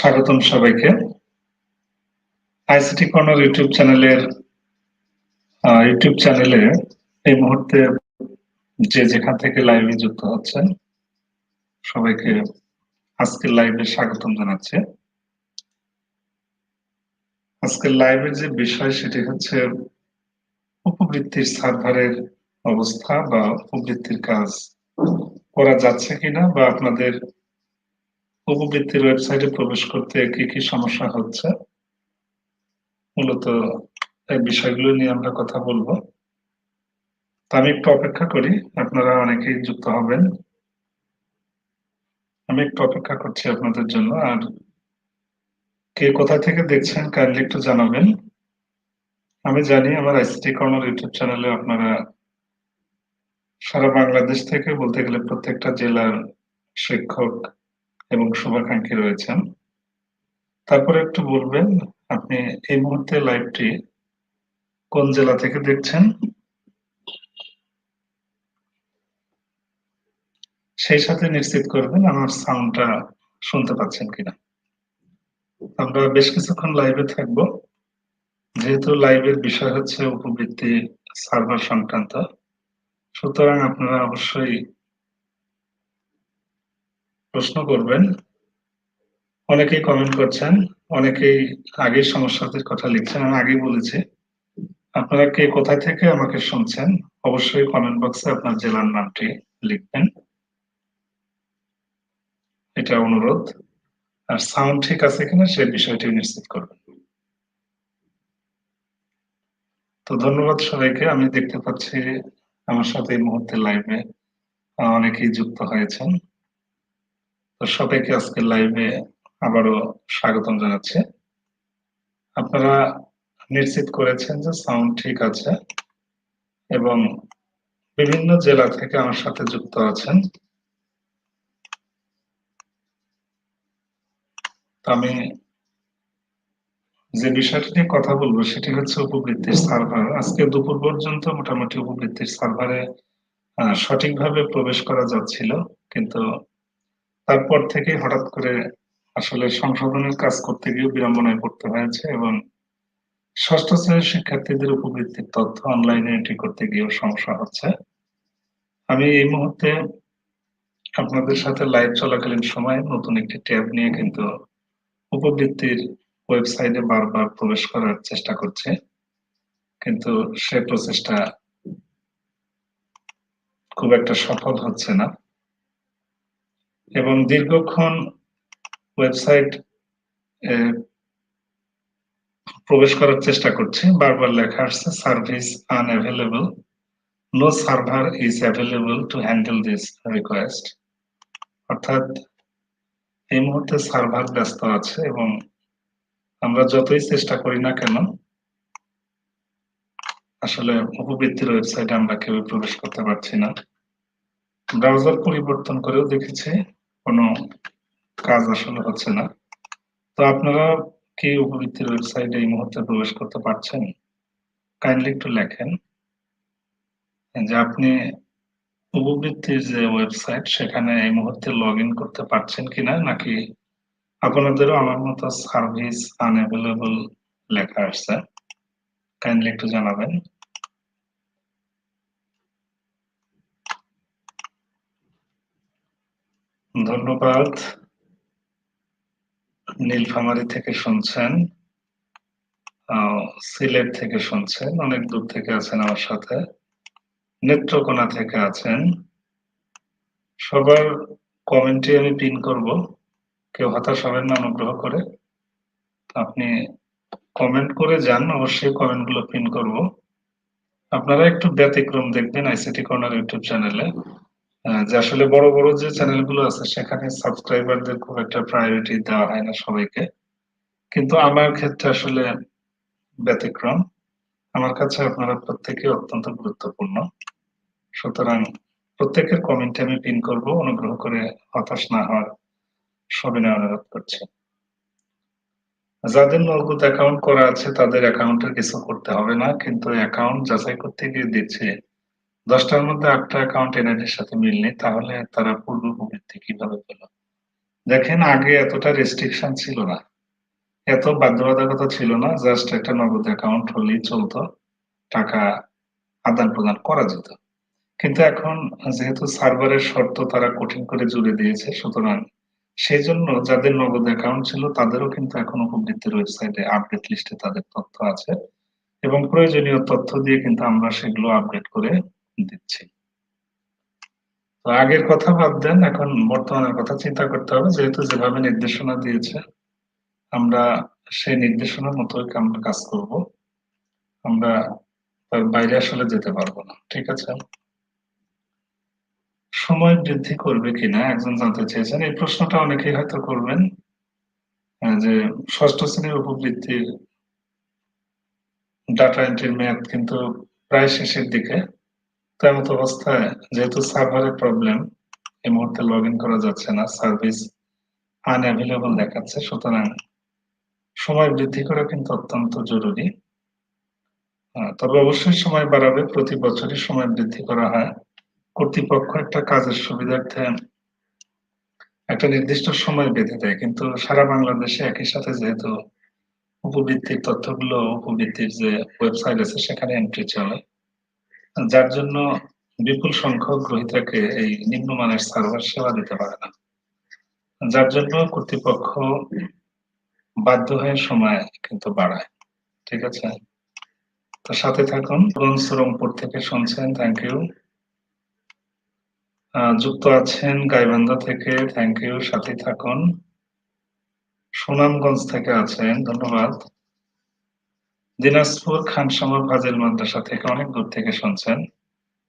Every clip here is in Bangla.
স্বাগতম সবাইকে। আইসিটি কর্নার ইউটিউব চ্যানেলের ইউটিউব চ্যানেলে এই মুহূর্তে যে যেখান থেকে লাইভে যুক্ত হচ্ছেন, সবাইকে আজকের লাইভে স্বাগতম জানাচ্ছে। আজকের লাইভের যে বিষয়, সেটি হচ্ছে উপবৃত্তির সার্ভারের অবস্থা বা উপবৃত্তির কাজ করা যাচ্ছে কিনা বা আপনাদের উপবৃত্তির ওয়েবসাইটে প্রবেশ করতে কি কি সমস্যা হচ্ছে? মূলত এই বিষয়গুলো নিয়ে আমরা কথা বলব। আমি একটু অপেক্ষা করি, আপনারা অনেকেই যুক্ত হবেন। আমি একটু অপেক্ষা করছি আপনাদের জন্য, আর কে কোথা থেকে দেখছেন কাইন্ডলি একটু জানাবেন। আমি জানি আমার আইসিটি কর্নার ইউটিউব চ্যানেলে আপনারা সারা বাংলাদেশ থেকে বলতে গেলে প্রত্যেকটা জেলার শিক্ষক এবং শুভাকাঙ্ক্ষী রয়েছেন। তারপরে একটু বলবেন, আপনি এই মুহূর্তে লাইভটি কোন জেলা থেকে দেখছেন? সেই সাথে নিশ্চিত করবেন আমার সাউন্ডটা শুনতে পাচ্ছেন কিনা। আমরা বেশ কিছুক্ষণ লাইভে থাকব। যেহেতু লাইভের বিষয় হচ্ছে উপবৃত্তি সার্ভার সংক্রান্ত, সুতরাং আপনারা অবশ্যই প্রশ্ন করবেন। অনেকেই কমেন্ট করছেন, অনেকেই আগের সমস্যাদের কথা লিখছেন আমি আগেই বলেছি। আপনারা কে কোথা থেকে আমাকে শুনছেন, অবশ্যই কমেন্ট বক্সে আপনার জেলার নামটি লিখবেন। এটা অনুরোধ। আর সাউন্ড ঠিক আছে কিনা সে বিষয়টি নিশ্চিত করবেন। তো ধন্যবাদ সবাইকে। আমি দেখতে পাচ্ছি আমার সাথে এই মুহূর্তে লাইভে অনেকেই যুক্ত হয়েছেন। সবাইকে আজকে লাইভে আবারও স্বাগতম জানাচ্ছি। আপনারা নিশ্চিত করেছেন যে সাউন্ড ঠিক আছে এবং বিভিন্ন জেলা থেকে আমার সাথে যুক্ত আছেন। আমি যে বিষয়টি নিয়ে কথা বলব সেটি হচ্ছে উপবৃত্তির সার্ভার আজকে দুপুর পর্যন্ত মোটামুটি উপবৃত্তির সার্ভারে সঠিকভাবে প্রবেশ করা যাচ্ছিল, কিন্তু তারপর থেকে হঠাৎ করে আসলে সংশোধনের কাজ করতে গিয়ে বিড়ম্বনায় পড়তে হয়েছে এবং ষষ্ঠ শ্রেণির শিক্ষার্থীদের উপবৃত্তির তথ্য অনলাইনে এন্ট্রি করতে গিয়েও সমস্যা হচ্ছে। আমি এই মুহূর্তে আপনাদের সাথে লাইভ চলাকালীন সময়ে নতুন একটি ট্যাব নিয়ে কিন্তু উপবৃত্তির ওয়েবসাইটে বারবার প্রবেশ করার চেষ্টা করছে। কিন্তু সে প্রচেষ্টা খুব একটা সফল হচ্ছে না। এবং দীর্ঘক্ষণ ওয়েবসাইট প্রবেশ করার চেষ্টা করছে। বারবার লেখা আসছে service unavailable no server is available to handle this request অর্থাৎ, এই মুহূর্তে সার্ভার ব্যস্ত আছে এবং আমরা যতই চেষ্টা করি না কেন, আসলে উপবৃত্তির ওয়েবসাইটে আমরা কেউ প্রবেশ করতে পারছি না। ব্রাউজার পরিবর্তন করেও দেখেছি। কোনো কাজ আসলে হচ্ছে না। তো আপনারা কি উপবৃত্তির ওয়েবসাইটে এই মুহূর্তে প্রবেশ করতে পারছেন? কাইন্ডলি একটু লেখেন। যে আপনি উপবৃত্তির যে ওয়েবসাইট সেখানে এই মুহূর্তে লগ ইন করতে পারছেন কিনা, নাকি আপনাদেরও আমার মতো সার্ভিস আনঅ্যাভেলেবল লেখা আসছে কাইন্ডলি একটু জানাবেন। ধন্যবাদ। নীলফামারি থেকে শুনছেন সিলেট থেকে শুনছেন, অনেক দূর থেকে আছেন আমার সাথে। নেত্রকোনা থেকে আছেন। সবার কমেন্টে আমি পিন করব। কেউ হতাশ হবেন না অনুগ্রহ করে। আপনি কমেন্ট করে যান, অবশ্যই কমেন্টগুলো পিন করব। আপনারা একটু ব্যতিক্রম দেখবেন আইসিটি কর্নার ইউটিউব চ্যানেলে। যে আসলে বড় বড় যে চ্যানেলগুলো আছে, সেখানে সাবস্ক্রাইবারদের খুব একটা প্রায়োরিটি দেওয়া হয় না সবাইকে। কিন্তু আমার ক্ষেত্রে আসলে ব্যতিক্রম। আমার কাছে আপনারা প্রত্যেকে অত্যন্ত গুরুত্বপূর্ণ। সুতরাং প্রত্যেকের কমেন্টে আমি পিন করব, অনুগ্রহ করে হতাশ না হওয়ার সবিনয় অনুরোধ করছি। যাদের নগদ অ্যাকাউন্ট করা আছে, তাদের অ্যাকাউন্টে কিছু করতে হবে না, কিন্তু অ্যাকাউন্ট যাচাই করতে গিয়ে দেখছে দশটার মধ্যে আটটা অ্যাকাউন্ট এনআইডির সাথে মিলনি তাহলে তারা পূর্ব প্রবৃত্তি কীভাবে পেল? দেখেন, আগে এতটা রেস্ট্রিকশন ছিল না। এত বাধ্যবাধকতা ছিল না জাস্ট একটা নগদ অ্যাকাউন্ট হলেই চলতো, টাকা আদান প্রদান করা যেত। কিন্তু এখন যেহেতু সার্ভারের শর্ত তারা কঠিন করে জুড়ে দিয়েছে, সুতরাং সেই জন্য যাদের নগদ অ্যাকাউন্ট ছিল, তাদেরও কিন্তু এখন উপবৃত্তির ওয়েবসাইটে আপডেট লিস্টে তাদের তথ্য আছে। এবং প্রয়োজনীয় তথ্য দিয়ে কিন্তু আমরা সেগুলো আপডেট করে দিচ্ছি। তো আগের কথা বাদ দেন, এখন বর্তমানের কথা চিন্তা করতে হবে। যেহেতু যেভাবে নির্দেশনা দিয়েছে, আমরা সেই নির্দেশনার মতো আমরা কাজ করব। আমরা বাইরে আসলে যেতে পারব না, ঠিক আছে? সময় বৃদ্ধি করবে কিনা, একজন জানতে চেয়েছেন। এই প্রশ্নটা অনেকেই হয়তো করবেন যে ষষ্ঠ শ্রেণির উপবৃত্তির ডাটা এন্ট্রির মেয়াদ কিন্তু প্রায় শেষের দিকে। তেমত অবস্থায় যেহেতু সার্ভারের প্রবলেম, এই মুহূর্তে লগ করা যাচ্ছে না সার্ভিস আনঅ্যাভেলেবল দেখাচ্ছে। সুতরাং সময় বৃদ্ধি করা কিন্তু অত্যন্ত জরুরি। তবে অবশ্যই সময় বাড়াবে। প্রতি বছরই সময় বৃদ্ধি করা হয়। কর্তৃপক্ষ একটা কাজের সুবিধার্থে একটা নির্দিষ্ট সময় বেঁধে দেয়। কিন্তু সারা বাংলাদেশে একই সাথে যেহেতু উপবৃত্তির তথ্যগুলো, উপবৃত্তির যে ওয়েবসাইট আছে, সেখানে এন্ট্রি চলে। যার জন্য বিপুল সংখ্যক গ্রহীতাকে এই নিম্নমানের সার্ভার সেবা দিতে পারে না। যার জন্য কর্তৃপক্ষ বাধ্য হয়ে সময় কিন্তু বাড়ায়, ঠিক আছে? তো সাথে থাকুন রংপুর থেকে শুনছেন থ্যাংক ইউ যুক্ত আছেন গাইবান্ধা থেকে থ্যাংক ইউ সাথে থাকুন। সুনামগঞ্জ থেকে আছেন, ধন্যবাদ। দিনাজপুর খানসামর ফাজিল মাদ্রাসা থেকে অনেক দূর থেকে শুনছেন।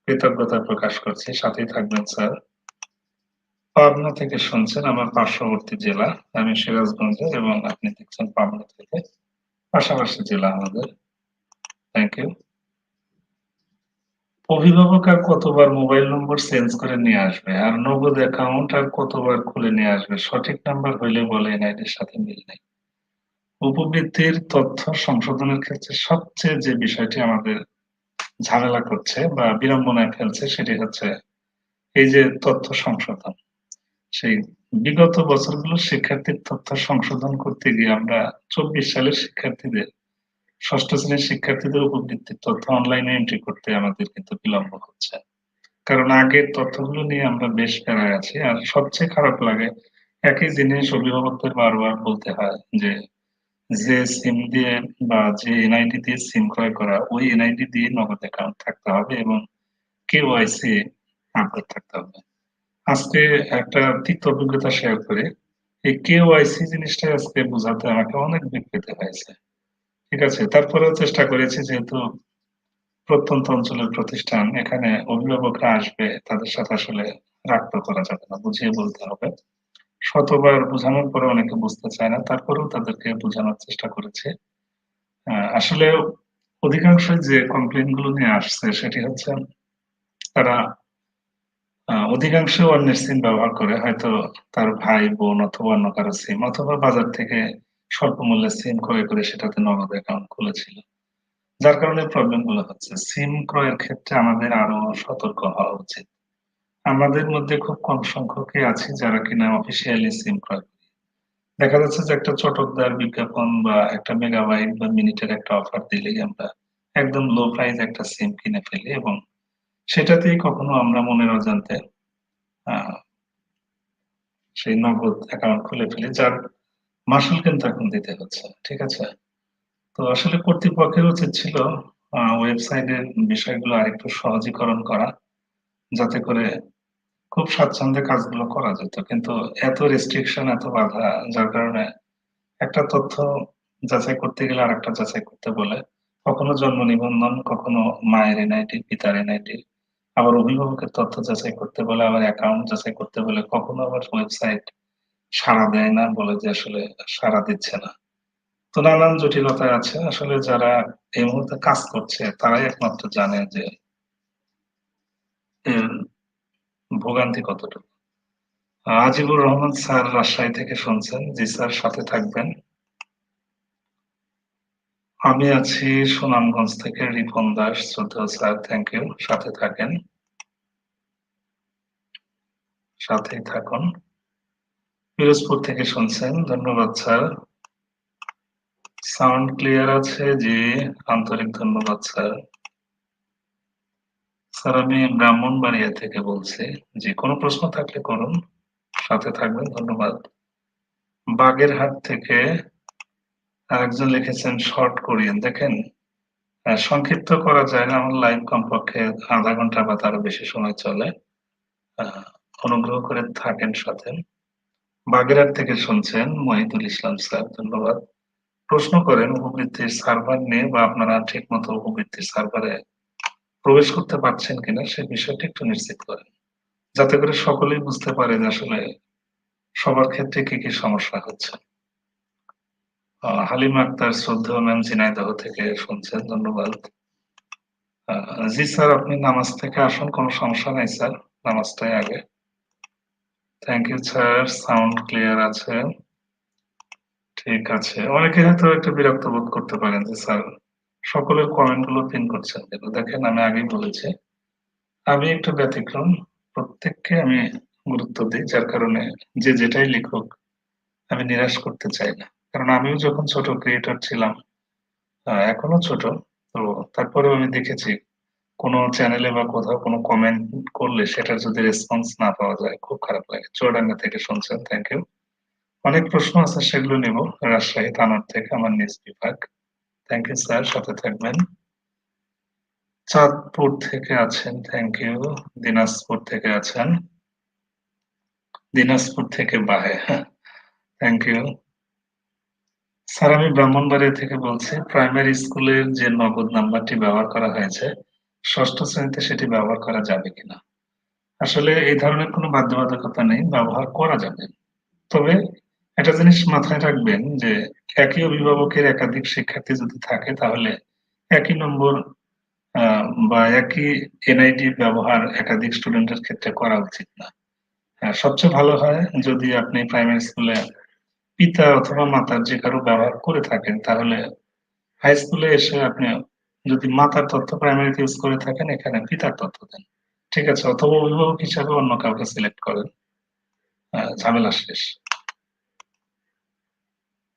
কৃতজ্ঞতা প্রকাশ করছি। সাথেই থাকবেন, স্যার। পাবনা থেকে শুনছেন আমার পার্শ্ববর্তী জেলা, আমি সিরাজগঞ্জের এবং আপনি দেখছেন পাবনা থেকে পাশাপাশি জেলা আমাদের। থ্যাংক ইউ অভিভাবক আর কতবার মোবাইল নম্বর চেঞ্জ করে নিয়ে আসবে? আর নগদ অ্যাকাউন্ট আর কতবার খুলে নিয়ে আসবে? সঠিক নাম্বার হইলে বলে এনআইডির সাথে মিল নেই। উপবৃত্তির তথ্য সংশোধনের ক্ষেত্রে সবচেয়ে যে বিষয়টি আমাদের ঝামেলা করছে বা বিড়ম্বনায় ফেলছে, সেটি হচ্ছে এই যে তথ্য সংশোধন। সেই বিগত বছরগুলো শিক্ষার্থীর তথ্য সংশোধন করতে গিয়ে আমরা চব্বিশ সালের শিক্ষার্থীদের, ষষ্ঠ শ্রেণির শিক্ষার্থীদের উপবৃত্তির তথ্য অনলাইনে এন্ট্রি করতে আমাদের কিন্তু বিলম্ব হচ্ছে। কারণ আগের তথ্যগুলো নিয়ে আমরা বেশ প্যারায় আছি, আর সবচেয়ে খারাপ লাগে একই জিনিস অভিভাবকদের বারবার বলতে হয় যে যে সিম দিয়ে বা যে এনআইডি দিয়ে সিম ক্রয় করা, ওই এনআইডি দিয়ে নগদ অ্যাকাউন্ট থাকতে হবে এবং কেওয়াইসি আপডেট থাকতে হবে। আজকে একটা তিক্ত অভিজ্ঞতা শেয়ার করে, এই কেওয়াইসি জিনিসটা আজকে বোঝাতে আমাকে অনেক দিক পেতে হয়েছে। ঠিক আছে? তারপরেও চেষ্টা করেছি যেহেতু প্রত্যন্ত অঞ্চলের প্রতিষ্ঠান, এখানে অভিভাবকরা আসবে, তাদের সাথে আসলে রাগ করা যাবে না, বুঝিয়ে বলতে হবে। শতবার বোঝানোর পরে অনেকে বুঝতে চায় না, তারপরেও তাদেরকে বোঝানোর চেষ্টা করেছে। আসলে অধিকাংশ যে কমপ্লেনগুলো নিয়ে আসছে, সেটি হচ্ছে তারা অধিকাংশ অন্যের সিম ব্যবহার করে, হয়তো তার ভাই, বোন অথবা অন্য কারও সিম অথবা বাজার থেকে স্বল্প মূল্যে সিম ক্রয় করে সেটাতে নগদ অ্যাকাউন্ট খুলেছিল। যার কারণে প্রবলেমগুলো হচ্ছে। সিম ক্রয়ের ক্ষেত্রে আমাদের আরও সতর্ক হওয়া উচিত। আমাদের মধ্যে খুব কম সংখ্যকই আছে যারা কিনা অফিসিয়ালি সিম ক্রয় করি দেখা যাচ্ছে যে একটা চটকদার বিজ্ঞাপন বা একটা মেগাবাইট বা মিনিটের একটা অফার দিলেই আমরা একদম লো প্রাইস একটা সিম কিনে ফেলি এবং সেটাতেই কখনো আমরা মনের অজান্তে সেই নগদ অ্যাকাউন্ট খুলে ফেলি, যার মাসুল কিন্তু এখন দিতে হচ্ছে, ঠিক আছে? তো আসলে কর্তৃপক্ষের উচিত ছিল ওয়েবসাইটের বিষয়গুলো আরেকটু সহজীকরণ করা, যাতে করে খুব স্বাচ্ছন্দ্যে কাজগুলো করা যেত, কিন্তু এত রেস্ট্রিকশন এত বাধা, যার কারণে একটা তথ্য যাচাই করতে গেলে আরেকটা যাচাই করতে বলে, কখনো জন্ম নিবন্ধন, কখনো মায়ের এনআইডি পিতার এনআইডি আবার অভিভাবকের তথ্য যাচাই করতে বলে, আবার অ্যাকাউন্ট যাচাই করতে বলে, কখনো আবার ওয়েবসাইট সাড়া দেয় না, বলে যে আসলে সাড়া দিচ্ছে না। তো নানান জটিলতায় আছে, আসলে যারা এই মুহূর্তে কাজ করছে, তারাই একমাত্র জানে যে ভোগান্তি কতটুকু? আজিবুর রহমান স্যার রাজশাহী থেকে শুনছেন। জি স্যার, সাথে থাকবেন। আমি আছি সুনামগঞ্জ থেকে রিপন দাস। শ্রদ্ধা স্যার থ্যাংক ইউ সাথে থাকেন। সাথেই থাকুন। পিরোজপুর থেকে শুনছেন। ধন্যবাদ স্যার। সাউন্ড ক্লিয়ার আছে? জি, আন্তরিক ধন্যবাদ স্যার। স্যার আমি ব্রাহ্মণবাড়িয়া থেকে বলছি, যে কোনো প্রশ্ন থাকলে করুন, সাথে থাকবেন, ধন্যবাদ। বাগেরহাট থেকে আরেকজন লিখেছেন, শর্ট কোরিয়ান, দেখেন সংক্ষিপ্ত করা যায় না, আমার লাইভ কমপক্ষে আধা ঘণ্টা বা তারও বেশি সময় চলে। অনুগ্রহ করে থাকেন সাথে। বাগেরহাট থেকে শুনছেন মহিদুল ইসলাম স্যার, ধন্যবাদ। প্রশ্ন করেন, উপবৃত্তির সার্ভার নিয়ে বা আপনারা ঠিক মতো উপবৃত্তির সার্ভারে প্রবেশ করতে পারছেন কিনা সে বিষয়টি একটু নিশ্চিত করেন। যাতে করে সকলেই বুঝতে পারে যে আসলে সবার ক্ষেত্রে কি কি সমস্যা হচ্ছে। হালিমা আক্তার, শ্রদ্ধেয় ম্যাম ঝিনাইদহ থেকে শুনছেন, ধন্যবাদ। জি স্যার, আপনি নামাজ থেকে আসুন, কোনো সমস্যা নাই স্যার, নামাজটাই আগে। Thank you sir sound clear আছে। ঠিক আছে। অনেকে হয়তো একটু বিরক্ত বোধ করতে পারেন যে স্যার সকলের কমেন্টগুলো পিন করছেন। কেন দেখেন আমি আগেই বলেছি, আমি একটু ব্যতিক্রম। প্রত্যেককে আমি গুরুত্ব দিই, যার কারণে যে যেটাই লিখুক, আমি নিরাশ করতে চাই না। কারণ আমিও যখন ছোট ক্রিয়েটর ছিলাম এখনও ছোট, তো তারপরেও আমি দেখেছি কোনো চ্যানেলে বা কোথাও কোনো কমেন্ট করলে সেটার যদি রেসপন্স না পাওয়া যায়, খুব খারাপ লাগে। চুয়াডাঙ্গা থেকে শুনছেন থ্যাংক ইউ অনেক প্রশ্ন আছে, সেগুলো নিব। রাজশাহী থানার থেকে আমার নিজ বিভাগ। থ্যাংক ইউ স্যার সাথে থাকবেন। চাঁদপুর থেকে আছেন থ্যাংক ইউ দিনাজপুর থেকে আছেন। দিনাজপুর থেকে বাহে থ্যাংক ইউ স্যার, আমি ব্রাহ্মণবাড়িয়া থেকে বলছি প্রাইমারি স্কুলের যে নগদ নাম্বারটি ব্যবহার করা হয়েছে, ষষ্ঠ শ্রেণীতে সেটি ব্যবহার করা যাবে কিনা? আসলে এই ধরনের কোনো বাধ্যবাধকতা নেই, ব্যবহার করা যাবে। তবে একটা জিনিস মাথায় রাখবেন যে একই অভিভাবকের একাধিক শিক্ষার্থী যদি থাকে তাহলে একই নম্বর বা একই এনআইডি ব্যবহার একাধিক স্টুডেন্টের ক্ষেত্রে করা উচিত না। হ্যাঁ, সবচেয়ে ভালো হয় যদি আপনি প্রাইমারি স্কুলে পিতা অথবা মাতার যে কারও ব্যবহার করে থাকেন তাহলে হাই স্কুলে এসে আপনি যদি মাতার তথ্য প্রাইমারিতে ইউজ করে থাকেন এখানে পিতার তথ্য দেন। ঠিক আছে অথবা অভিভাবক হিসাবে অন্য কাউকে সিলেক্ট করেন। ঝামেলা শেষ।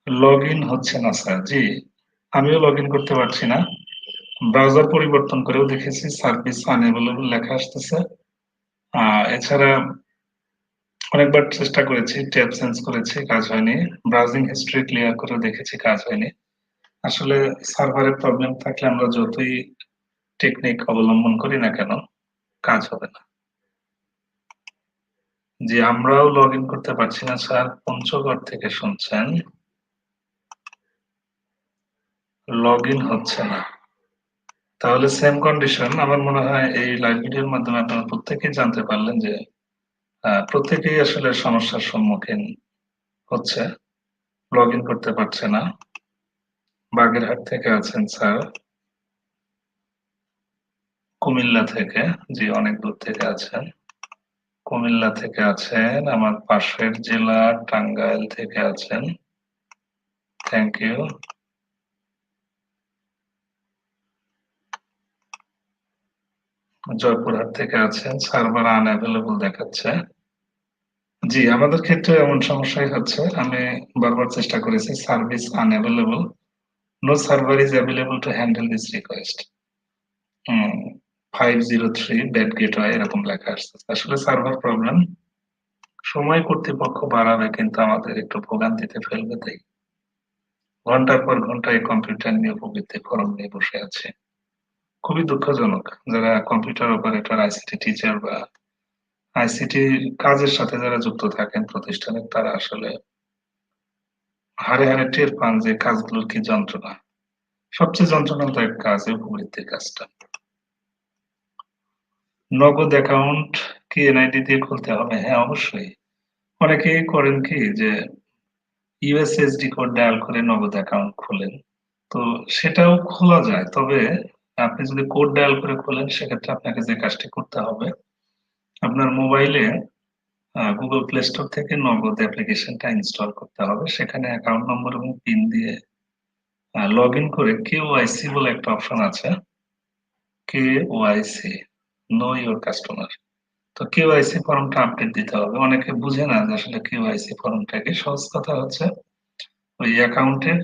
লগ ইন হচ্ছে না স্যার জি, আমিও লগ ইন করতে পারছি না। ব্রাউজার পরিবর্তন করেও দেখেছি সার্ভিস আনএভেলেবল লেখা আসতেছে। এছাড়া অনেকবার চেষ্টা করেছি ট্যাব চেঞ্জ করেছি, কাজ হয়নি। ব্রাউজিং হিস্ট্রি ক্লিয়ার করে দেখেছি, কাজ হয়নি। আসলে সার্ভারের প্রবলেম থাকলে আমরা যতই টেকনিক অবলম্বন করি না কেন, কাজ হবে না। জি, আমরাও লগ ইন করতে পারছি না স্যার পঞ্চগড় থেকে শুনছেন। লগ ইন হচ্ছে না। তাহলে সেম কন্ডিশন আমার মনে হয় এই লাইভ ভিডিওর মাধ্যমে আপনারা প্রত্যেকেই জানতে পারলেন যে প্রত্যেকেই আসলে সমস্যার সম্মুখীন হচ্ছে লগ ইন করতে পারছে না। বাগেরহাট থেকে আছেন স্যার। কুমিল্লা থেকে, জি, অনেক দূর থেকে আছেন। কুমিল্লা থেকে আছেন, আমার পাশের জেলা টাঙ্গাইল থেকে আছেন। থ্যাংক ইউ জয়পুরহাট থেকে আছেন, সার্ভার আনঅ্যাভেলেবল দেখাচ্ছে। জি, আমাদের ক্ষেত্রে এমন সমস্যাই হচ্ছে, আমি বারবার চেষ্টা করেছি service unavailable no server is available to handle this request five zero three bad gateway এরকম লেখা আসছে। আসলে সার্ভার প্রবলেম সময় কর্তৃপক্ষ বাড়াবে কিন্তু আমাদের একটু ভোগান্তিতে ফেলবে তাই। ঘণ্টার পর ঘণ্টা এই কম্পিউটার নিয়ে উপবৃত্তি ফরম নিয়ে বসে আছে। খুবই দুঃখজনক যারা কম্পিউটার অপারেটর আইসিটি টিচার বা আইসিটি কাজের সাথে যারা যুক্ত থাকেন প্রতিষ্ঠানে, তারা আসলে হারে হারে টের পান যে কাজগুলোর কি যন্ত্রণা। সবচেয়ে যন্ত্রণাদায়ক কাজ উপবৃত্তির কাজটা। নগদ অ্যাকাউন্ট কি এনআইডি দিয়ে খুলতে হবে? হ্যাঁ অবশ্যই। অনেকেই করেন কি যে ইউএসএসডি কোড ডায়াল করে নগদ অ্যাকাউন্ট খোলেন। তো সেটাও খোলা যায়, তবে আপনি যদি কোড ডায়াল করে খোলেন, সেক্ষেত্রে আপনাকে যে কাজটি করতে হবে, আপনার মোবাইলে গুগল প্লে স্টোর থেকে নগদ অ্যাপ্লিকেশনটা ইনস্টল করতে হবে। সেখানে অ্যাকাউন্ট নম্বর এবং পিন দিয়ে লগ ইন করে কেওয়াইসি বলে একটা অপশন আছে। K YC know your customer তো কেওয়াইসি ফর্মটা আপডেট দিতে হবে। অনেকে বুঝে না যে আসলে কেওয়াইসি ফর্মটা কি। সহজ কথা হচ্ছে, ওই অ্যাকাউন্টের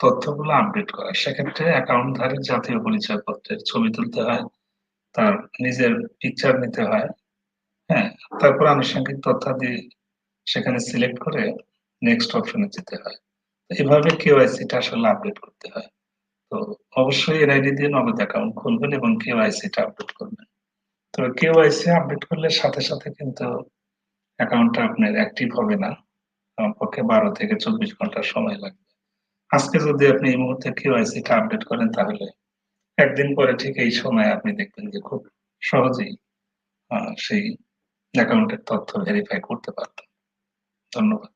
তথ্যগুলো আপডেট করা। সেক্ষেত্রে অ্যাকাউন্ট অ্যাকাউন্টধারীর জাতীয় পরিচয়পত্রের ছবি তুলতে হয়, তার নিজের পিকচার নিতে হয় হ্যাঁ? তারপর আনুষঙ্গিক তথ্যাদি সেখানে সিলেক্ট করে নেক্সট অপশনে যেতে হয়। এভাবে কেওয়াইসিটা আসলে আপডেট করতে হয়। তো অবশ্যই এনআইডি দিয়ে নগদ অ্যাকাউন্ট খুলবেন এবং কেওয়াইসিটা আপডেট করবেন। তো কেওয়াইসি আপডেট করলে সাথে সাথে কিন্তু অ্যাকাউন্টটা আপনার অ্যাক্টিভ হবে না। পক্ষে বারো থেকে চব্বিশ ঘণ্টা সময় লাগবে। আজকে যদি আপনি এই মুহূর্তে কেওয়াইসিটা আপডেট করেন, তাহলে একদিন পরে ঠিক এই সময় আপনি দেখবেন যে খুব সহজেই সেই অ্যাকাউন্টের তথ্য ভেরিফাই করতে পারতেন। ধন্যবাদ।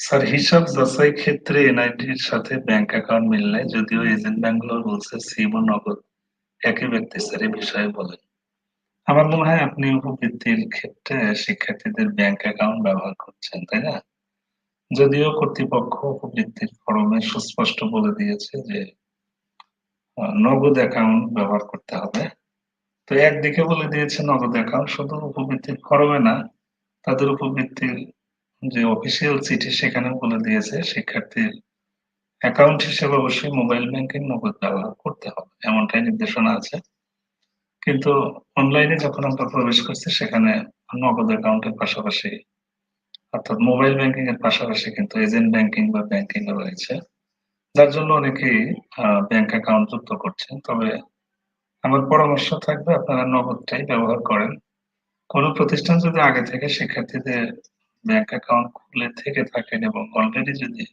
স্যার, হিসাব যাচাই ক্ষেত্রে এনআইডির সাথে ব্যাংক অ্যাকাউন্ট মিললে যদিও এজেন্ট ব্যাংকগুলো বলছে সিম ও নগদ একই ব্যক্তি, স্যার এই বিষয়ে বলেন। আমার মনে হয় আপনি উপবৃত্তির ক্ষেত্রে শিক্ষার্থীদের ব্যাংক অ্যাকাউন্ট ব্যবহার করছেন, তাই না? যদিও কর্তৃপক্ষ উপবৃত্তির ফরমে সুস্পষ্ট বলে দিয়েছে যে নগদ অ্যাকাউন্ট ব্যবহার করতে হবে। তো একদিকে বলে দিয়েছে নগদ অ্যাকাউন্ট শুধু উপবৃত্তির ফরমে না, তাদের উপবৃত্তির যে অফিসিয়াল চিঠি সেখানে বলে দিয়েছে শিক্ষার্থীর অ্যাকাউন্ট হিসেবে অবশ্যই মোবাইল ব্যাংকিং নগদ ব্যবহার করতে হবে, এমনটাই নির্দেশনা আছে। কিন্তু অনলাইনে যখন আমরা প্রবেশ করছি, সেখানে নগদ অ্যাকাউন্টের পাশাপাশি, অর্থাৎ মোবাইল ব্যাংকিং এর পাশাপাশি কিন্তু এজেন্ট ব্যাংকিং বা ব্যাংকিং রয়েছে। যার জন্য অনেকেই ব্যাংক অ্যাকাউন্ট যুক্ত করছেন। তবে আমার পরামর্শ থাকবে আপনারা নগদটাই ব্যবহার করেন। কোন প্রতিষ্ঠান যদি আগে থেকে শিক্ষার্থীদের ব্যাংক অ্যাকাউন্ট খুলে থেকে থাকেন এবং অলরেডি যদি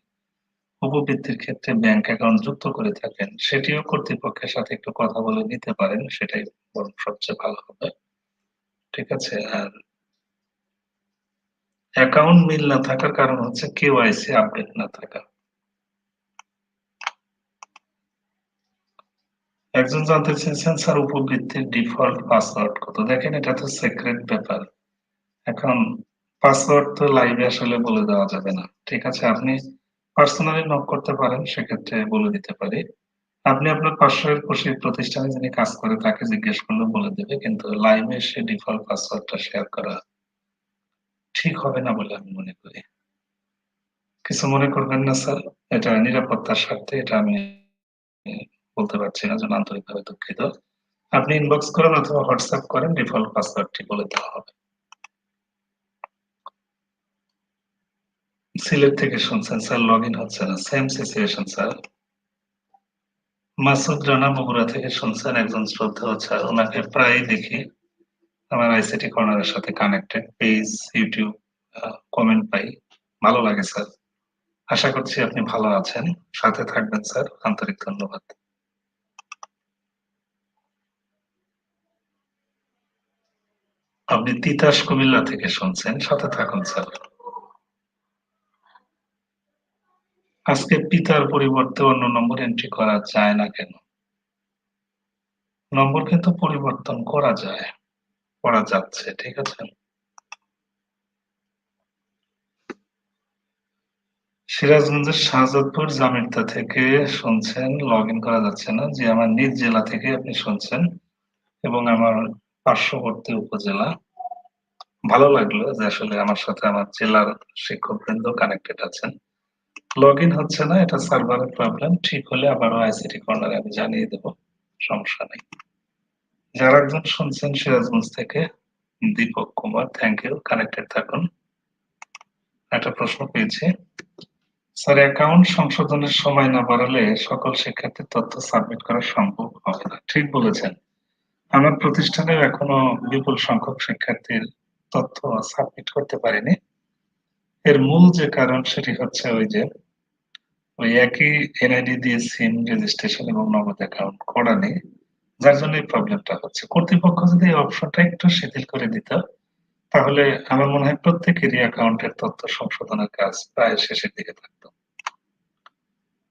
উপবৃত্তির ক্ষেত্রে ব্যাংক অ্যাকাউন্ট যুক্ত করে থাকেন, সেটিও কর্তৃপক্ষের সাথে একটু কথা বলে নিতে পারেন, সেটাই বরং সবচেয়ে ভালো হবে। ঠিক আছে, আর অ্যাকাউন্ট মিল না থাকার কারণ হচ্ছে কেওয়াইসি আপডেট না থাকা। একজন জানতে চেয়েছেন, স্যার, উপবৃত্তির ডিফল্ট পাসওয়ার্ড কত? দেখেন, এটা তো সিক্রেট ব্যাপার এখন পাসওয়ার্ড তো লাইভে আসলে বলে দেওয়া যাবে না। ঠিক আছে, আপনি পার্সোনালি নক করতে পারেন, সেক্ষেত্রে বলে দিতে পারি। আপনি আপনার পাশের পাশে প্রতিষ্ঠানে যিনি কাজ করে তাকে জিজ্ঞেস করলে বলে দেবে, কিন্তু লাইমে সে ডিফল্ট পাসওয়ার্ডটা শেয়ার করা ঠিক হবে না বলে আমি মনে করি। কিছু মনে করবেন না স্যার এটা নিরাপত্তার স্বার্থে এটা আমি বলতে পারছি না যেন আন্তরিকভাবে দুঃখিত। আপনি ইনবক্স করেন অথবা হোয়াটসঅ্যাপ করেন ডিফল্ট পাসওয়ার্ডটি বলে দেওয়া হবে। সিলেট থেকে শুনছেন স্যার লগ ইন হচ্ছে না। Same situation sir Masud Rana Bogura থেকে শুনছেন একজন শ্রদ্ধা স্যার ওনাকে প্রায় দেখি আমার আইসিটি কর্নারের সাথে কানেক্টেড পেজ ইউটিউব কমেন্ট পাই। ভালো লাগে স্যার আশা করছি আপনি ভালো আছেন। সাথে থাকবেন স্যার আন্তরিক ধন্যবাদ। আপনি তিতাস কুমিল্লা থেকে শুনছেন। সাথে থাকুন স্যার আজকে পিতার পরিবর্তে অন্য নম্বর এন্ট্রি করা যায় না কেন? নম্বর কিন্তু পরিবর্তন করা যায়, করা যাচ্ছে, ঠিক আছে? সিরাজগঞ্জের শাহজাদপুর জামিরতা থেকে শুনছেন লগ ইন করা যাচ্ছে না, যে আমার নিজ জেলা থেকে আপনি শুনছেন এবং আমার পার্শ্ববর্তী উপজেলা। ভালো লাগল যে আসলে আমার সাথে আমার জেলার শিক্ষক বৃন্দ কানেক্টেড আছেন। লগ ইন হচ্ছে না, এটা সার্ভারের প্রবলেম ঠিক হলে আবারও আইসিটি কর্নারে আমি জানিয়ে দেব, সমস্যা নেই। যারা একজন শুনছেন সিরাজগঞ্জ থেকে, Dipak Kumar thank you connected থাকুন। একটা প্রশ্ন পেয়েছি, স্যার অ্যাকাউন্ট সংশোধনের সময় না বাড়ালে সকল শিক্ষার্থীর তথ্য সাবমিট করা সম্ভব হবে না। ঠিক বলেছেন। আমার প্রতিষ্ঠানের এখনও বিপুল সংখ্যক শিক্ষার্থীর তথ্য সাবমিট করতে পারিনি। এর মূল যে কারণ সেটি হচ্ছে ওই যে ওই একই এনআইডি দিয়ে সিম রেজিস্ট্রেশন এবং নগদ অ্যাকাউন্ট করা নেই, যার জন্য এই প্রবলেমটা হচ্ছে। কর্তৃপক্ষ যদি এই অপশনটা একটু শিথিল করে দিত, তাহলে আমার মনে হয় প্রত্যেকেরই অ্যাকাউন্টের তথ্য সংশোধনের কাজ প্রায় শেষের দিকে থাকতো।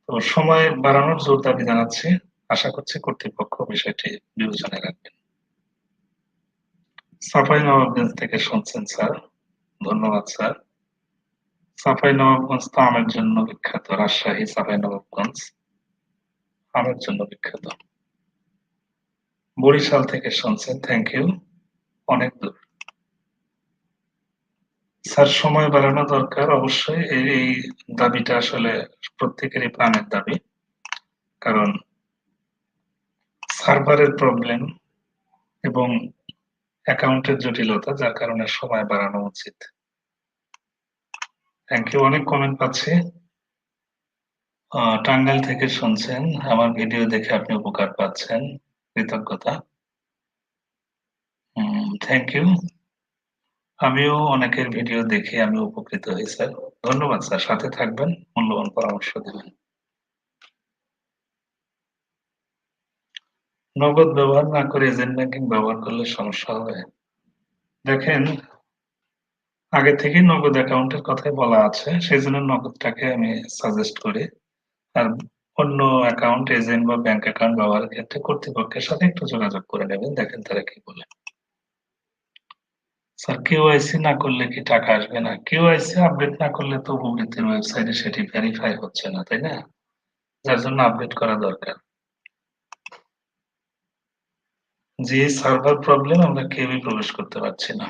তো সময় বাড়ানোর জোর দাবি জানাচ্ছি। আশা করছি কর্তৃপক্ষ বিষয়টি বিবেচনায় রাখবেন। সাফাই নবাবগঞ্জ থেকে শুনছেন স্যার। ধন্যবাদ, স্যার। সাফাই নবাবগঞ্জ তো আমের জন্য বিখ্যাত, রাজশাহী সাফাই নবাবগঞ্জ আমের জন্য বিখ্যাত। বরিশাল থেকে শুনছেন থ্যাংক ইউ অনেক দূর। স্যার, সময় বাড়ানো দরকার অবশ্যই, এই দাবিটা আসলে প্রত্যেকেরই প্রাণের দাবি, কারণ সার্ভারের প্রবলেম এবং অ্যাকাউন্টের জটিলতা, যার কারণে সময় বাড়ানো উচিত। থ্যাংক ইউ অনেক কমেন্ট পাচ্ছি। টাঙ্গাইল থেকে শুনছেন। আমার ভিডিও দেখে আপনি উপকার পাচ্ছেন। কৃতজ্ঞতা। থ্যাংক ইউ আমিও অনেকের ভিডিও দেখে আমি উপকৃত হই স্যার ধন্যবাদ স্যার সাথে থাকবেন। মূল্যবান পরামর্শ দেবেন। নগদ ব্যবহার না করে এজেন্ট ব্যাংকিং ব্যবহার করলে সমস্যা হবে। দেখেন আগে থেকে নগদ অ্যাকাউন্টের কথাই বলা আছে সেই জন্য নগদটাকে আমি সাজেস্ট করি। আর অন্য অ্যাকাউন্ট এজেন্ট বা ব্যাংক অ্যাকাউন্ট ব্যবহারের ক্ষেত্রে কর্তৃপক্ষের সাথে একটু যোগাযোগ করে নেবেন, দেখেন তারা কি বলে। স্যার কেওয়াইসি না করলে কি টাকা আসবে না? কেওয়াইসি আপডেট না করলে তো উপবৃত্তির ওয়েবসাইটে সেটি ভেরিফাই হচ্ছে না, তাই না? যার জন্য আপডেট করা দরকার। যে সার্ভার প্রবলেম আমরা কেউই প্রবেশ করতে পারছি না।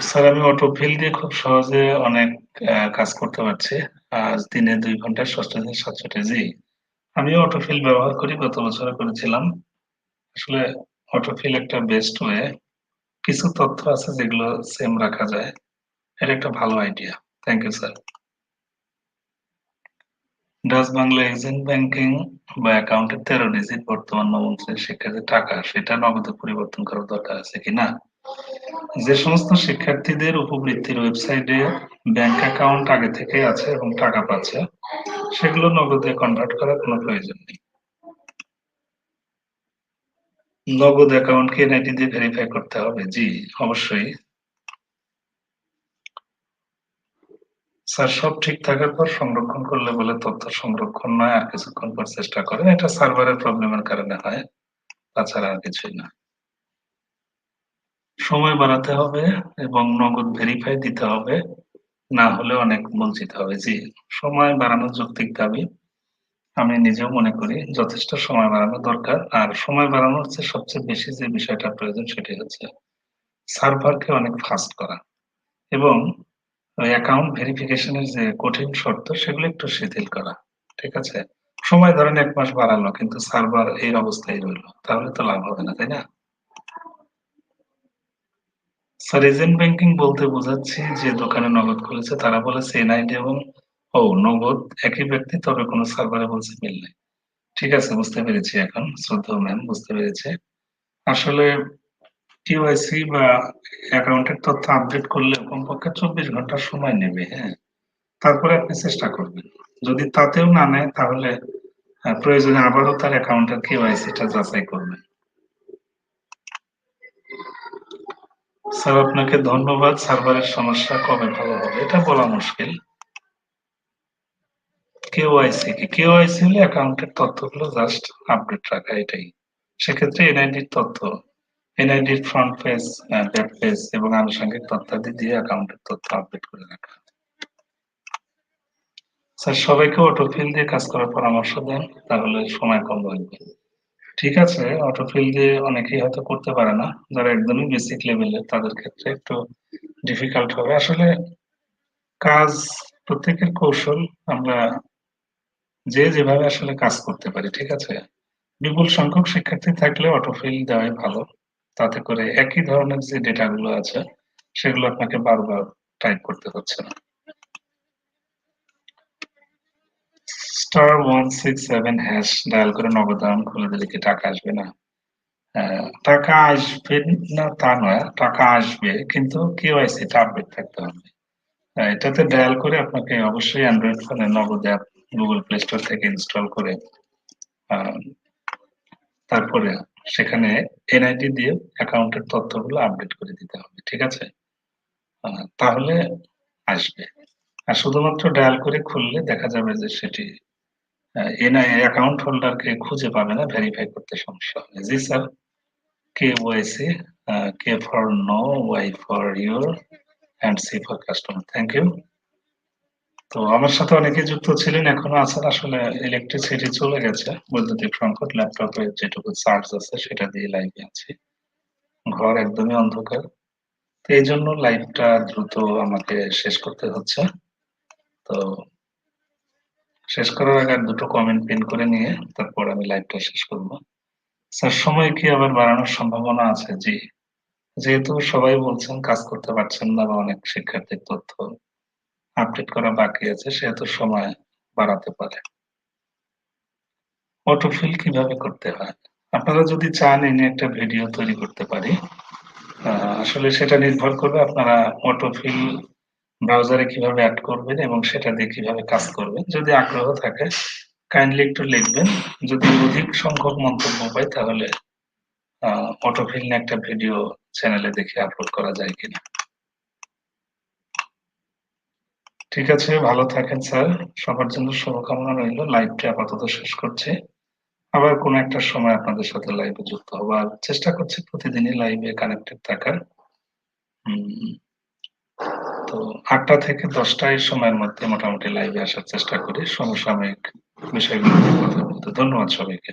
স্যার, আমি অটোফিল দিয়ে খুব সহজে অনেক কাজ করতে পারছি। আজ দিনে দুই ঘন্টায় ষষ্ঠ দিন সাতষট্টি জি। আমিও অটোফিল ব্যবহার করি, গত বছরে করেছিলাম। আসলে অটোফিল একটা বেস্ট ওয়ে কিছু তথ্য আছে যেগুলো সেম রাখা যায়। এটা একটা ভালো idea thank you sir Dutch Bangla agent banking বা অ্যাকাউন্টের তেরো ডিজিট বর্তমান নবম শ্রেণির শিক্ষার্থীর টাকা, সেটা নগদে পরিবর্তন করার দরকার আছে কিনা? যে সমস্ত শিক্ষার্থীদের উপবৃত্তির ওয়েবসাইটে ব্যাংক অ্যাকাউন্ট আগে থেকে আছে এবং টাকা পাচ্ছে, সেগুলো নগদে কনভার্ট করার কোনো প্রয়োজন নেই। নগদ অ্যাকাউন্টকে এনআইডি দিয়ে ভেরিফাই করতে হবে। জি, অবশ্যই। স্যার, সব ঠিক থাকার পর সংরক্ষণ করলে বলে তথ্য সংরক্ষণ নয়, আর কিছুক্ষণ পর চেষ্টা করেন। এটা সার্ভারের প্রবলেমের কারণে হয়, তাছাড়া আর কিছুই না। সময় বাড়াতে হবে এবং নগদ ভেরিফাই দিতে হবে, না হলে অনেক বঞ্চিত হবে। জি, সময় বাড়ানোর যৌক্তিক দাবি। আমি নিজেও মনে করি যথেষ্ট সময় বাড়ানো দরকার। আর সময় বাড়ানোর চেয়ে সবচেয়ে বেশি যে বিষয়টা প্রয়োজন সেটি হচ্ছে সার্ভারকে অনেক ফাস্ট করা এবং অ্যাকাউন্ট ভেরিফিকেশনের যে কঠিন শর্ত সেগুলো একটু শিথিল করা, ঠিক আছে? সময় ধরেন এক মাস বাড়ালো, কিন্তু সার্ভার এই অবস্থায় রইল, তাহলে তো লাভ হবে না, তাই না? স্যার এজেন্ট ব্যাংকিং বলতে বোঝাচ্ছি যে দোকানে নগদ খুলেছে, তারা বলেছে এনআইডি এবং ও, নগদ একই ব্যক্তি, তবে কোনো সার্ভারে বলছে মিল নেই। ঠিক আছে, বুঝতে পেরেছি এখন শ্রদ্ধা ম্যাম বুঝতে পেরেছে। আসলে কেওয়াইসি বা অ্যাকাউন্টের তথ্য আপডেট করলে কমপক্ষে চব্বিশ ঘণ্টার সময় নেবে হ্যাঁ। তারপরে আপনি চেষ্টা করবেন। যদি তাতেও না নেয়, তাহলে প্রয়োজনে আবারও তার অ্যাকাউন্টের কেওয়াইসিটা যাচাই করবেন। স্যার, আপনাকে ধন্যবাদ। সার্ভারের সমস্যা কবে ভালো হবে? এটা বলা মুশকিল। কেওয়াইসি কি? কেওয়াইসি হলে অ্যাকাউন্টের তথ্যগুলো জাস্ট আপডেট রাখা এটাই। সেক্ষেত্রে এনআইডির তথ্য, এনআইডির ফ্রন্ট পেজ ব্যাক পেজ এবং আনুষঙ্গিক তথ্যাদি দিয়ে অ্যাকাউন্টের তথ্য আপডেট করে রাখা। স্যার, সবাইকে অটোফিল দিয়ে কাজ করার পরামর্শ দেন, তাহলে সময় কম লাগবে। ঠিক আছে অটোফিল দিয়ে অনেকেই হয়তো করতে পারে না, যারা একদমই বেসিক লেভেলের তাদের ক্ষেত্রে একটু ডিফিকাল্ট হবে। আসলে কাজ, প্রত্যেকের কৌশল আমরা যে যেভাবে আসলে কাজ করতে পারি, ঠিক আছে? বিপুল সংখ্যক শিক্ষার্থী থাকলে অটোফিল দেওয়াই ভালো। তাতে করে একই ধরনের যে ডেটাগুলো আছে, সেগুলো আপনাকে বারবার টাইপ করতে হচ্ছে না। Star one six seven hash dial করে নগদায়ন খুলে দিলে কি টাকা আসবে না? টাকা আসবে না তা নয়, টাকা আসবে, কিন্তু কেওয়াইসিটা আপডেট থাকতে হবে। এটাতে ডায়াল করে আপনাকে অবশ্যই অ্যান্ড্রয়েড ফোনে Nagad app Google Play Store থেকে ইনস্টল করে তারপরে সেখানে এনআইডি দিয়ে অ্যাকাউন্টের তথ্যগুলো আপডেট করে দিতে হবে, ঠিক আছে? তাহলে আসবে। আর শুধুমাত্র ডায়াল করে খুললে দেখা যাবে যে সেটি এনআই অ্যাকাউন্ট হোল্ডারকে খুঁজে পাবে না ভেরিফাই করতে সমস্যা হবে জি sir K Y C K for know Y for your and C for customer thank you তো আমার সাথে অনেকে যুক্ত ছিলেন, এখনও আছেন। আসলে ইলেকট্রিসিটি চলে গেছে। বৈদ্যুতিক সংকট। ল্যাপটপে যেটুকু চার্জ আছে সেটা দিয়ে লাইভে আছি। ঘর একদমই অন্ধকার। তো এইজন্য লাইভটা দ্রুত আমাকে শেষ করতে হচ্ছে। তো শেষ করার আগে দুটো কমেন্ট পিন করে নিয়ে তারপর আমি লাইভটা শেষ করব। স্যার সময় কি আবার বাড়ানোর সম্ভাবনা আছে? জি। যেহেতু সবাই বলছেন কাজ করতে পারছেন না বা অনেক শিক্ষার্থীর তথ্য আপডেট করা বাকি আছে, সেহেতু সময় বাড়াতে পারে। অটোফিল কীভাবে করতে হয়? আপনারা যদি চান এনে একটা ভিডিও তৈরি করতে পারি। আসলে সেটা নির্ভর করবে আপনারা অটোফিল ব্রাউজারে কীভাবে অ্যাড করবেন এবং সেটা দিয়ে কীভাবে কাজ করবেন। যদি আগ্রহ থাকে কাইন্ডলি একটু লিখবেন। যদি অধিক সংখ্যক মন্তব্য পাই তাহলে অটোফিল নিয়ে একটা ভিডিও চ্যানেলে দেখে আপলোড করা যায় কিনা। ঠিক আছে, ভালো থাকেন স্যার। সবার জন্য শুভকামনা রইল লাইভটি আপাতত শেষ করছি। আবার কোনো একটা সময় আপনাদের সাথে লাইভে যুক্ত হবার চেষ্টা করছি প্রতিদিনই লাইভে কানেক্টেড থাকার। তো আটটা থেকে ১০ঃ০০ এই সময়ের মধ্যে মোটামুটি লাইভে আসার চেষ্টা করি। সমসাময়িক বিষয়গুলো কথা বলতে। ধন্যবাদ সবাইকে।